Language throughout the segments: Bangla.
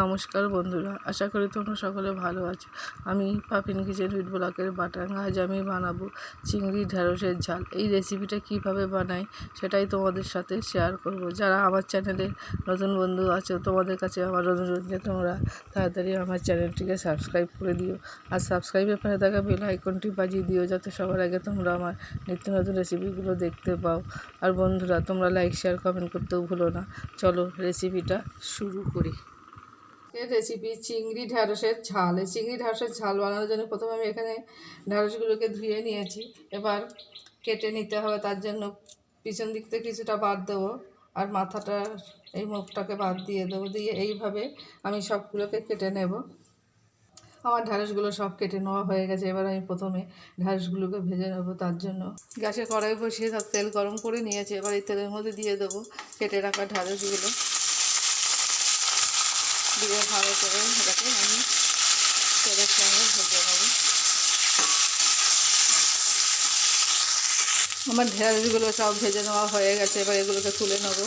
নমস্কার বন্ধুরা, আশা করি তোমরা সকলে ভালো আছো। আমি পাপিন কিচেন উইথ ব্লকের বাটাং আজ আমি বানাবো চিংড়ি ঢ্যাঁড়সের ঝাল। এই রেসিপিটা কীভাবে বানাই সেটাই তোমাদের সাথে শেয়ার করব। যারা আমার চ্যানেলে নতুন বন্ধু আছো, তোমাদের কাছে আমার অনুরোধ যে তোমরা তাড়াতাড়ি আমার চ্যানেলটিকে সাবস্ক্রাইব করে দিও। আর সাবস্ক্রাইবের পাশে থাকা বেল আইকনটি বাজিয়ে দিও, যাতে সবার আগে তোমরা আমার নিত্য নতুন রেসিপিগুলো দেখতে পাও। আর বন্ধুরা, তোমরা লাইক শেয়ার কমেন্ট করতেও ভুলো না। চলো রেসিপিটা শুরু করি। এর রেসিপি চিংড়ি ঢ্যাঁড়সের ঝাল। এই চিংড়ি ঢ্যাঁড়সের ঝাল বানানোর জন্য প্রথমে আমি এখানে ঢ্যাঁড়সগুলোকে ধুয়ে নিয়েছি। এবার কেটে নিতে হবে, তার জন্য পিছন দিক থেকে কিছুটা বাদ দেবো আর মাথাটা, এই মুখটাকে বাদ দিয়ে দেবো। দিয়ে এইভাবে আমি সবগুলোকে কেটে নেব। আমার ঢ্যাঁড়সগুলো সব কেটে নেওয়া হয়ে গেছে। এবার আমি প্রথমে ঢ্যাঁড়সগুলোকে ভেজে নেব, তার জন্য গ্যাসে কড়াই বসিয়ে তার তেল গরম করে নিয়েছি। এবার এই তেলের মধ্যে দিয়ে দেবো কেটে রাখা ঢ্যাঁড়সগুলো। দিয়ে ভালো করে এটাকে আমি তেলের সঙ্গে ভেজে নেব। আমার ঢেঁড়সগুলো সব ভেজে নেওয়া হয়ে গেছে, এবার এগুলোকে তুলে নেব।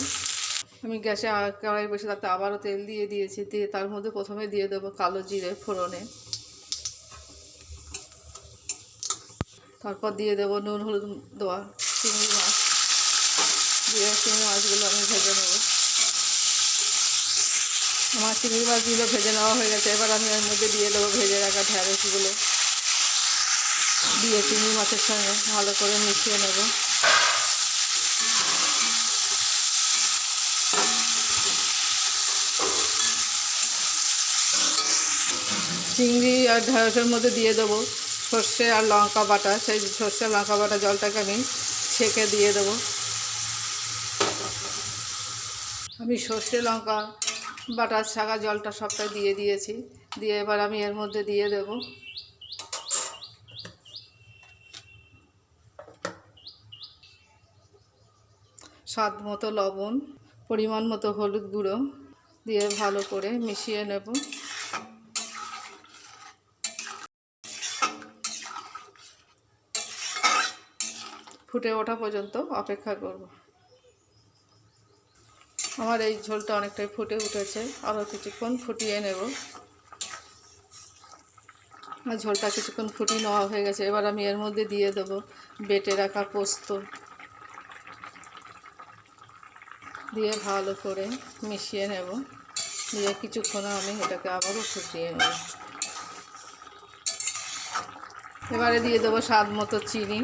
আমি গ্যাসে কড়াই বসে তাতে আবারও তেল দিয়ে দিয়েছি, দিয়ে তার মধ্যে প্রথমে দিয়ে দেবো কালো জিরে ফোড়নে। তারপর দিয়ে দেবো নুন, হলুদ দেওয়া চিংড়ি মাছ। দিয়ে চিংড়ি মাছগুলো আমি ভেজে নেব। আমার চিংড়ি মাছগুলো ভেজে নেওয়া হয়ে গেছে। এবার আমি এর মধ্যে দিয়ে দেবো ভেজে রাখা ঢ্যাঁড়সগুলো দিয়ে চিংড়ি মাছের সঙ্গে ভালো করে মিশিয়ে নেব। চিংড়ি আর ঢ্যাঁড়সের মধ্যে দিয়ে দেবো সর্ষে আর লঙ্কা বাটা। সেই সর্ষে লঙ্কা বাটা জলটাকে আমি ছেঁকে দিয়ে দেবো। আমি সর্ষে, লঙ্কা বাটার ছাগা জলটা সবটা দিয়ে দিয়েছি। দিয়ে এবার আমি এর মধ্যে দিয়ে দেব। স্বাদ মতো লবণ, পরিমাণ মতো হলুদ গুঁড়ো দিয়ে ভালো করে মিশিয়ে নেব। ফুটে ওঠা পর্যন্ত অপেক্ষা করব। আমার এই ঝোলটা অনেকটাই ফুটে উঠেছে। আরও কিছুক্ষণ ফুটিয়ে নেব। ঝোলটা কিছুক্ষণ ফুটিয়ে নেওয়া হয়ে গেছে। এবার আমি এর মধ্যে দিয়ে দেব বেটে রাখা পোস্ত। দিয়ে ভালো করে মিশিয়ে নেব। দিয়ে কিছুক্ষণ আমি এটাকে আবারও ফুটিয়ে নেব। এবারে দিয়ে দেবো স্বাদ মতো চিনি।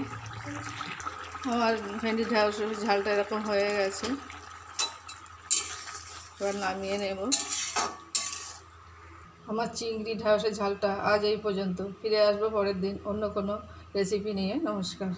আমার ভেন্ডি ঢ্যাঁড়স ঝালটা এরকম হয়ে গেছে। এবার নামিয়ে নেব। আমার চিংড়ি ঢ্যাঁড়সের ঝালটা আজ এই পর্যন্ত। ফিরে আসব পরের দিন অন্য কোনো রেসিপি নিয়ে। নমস্কার।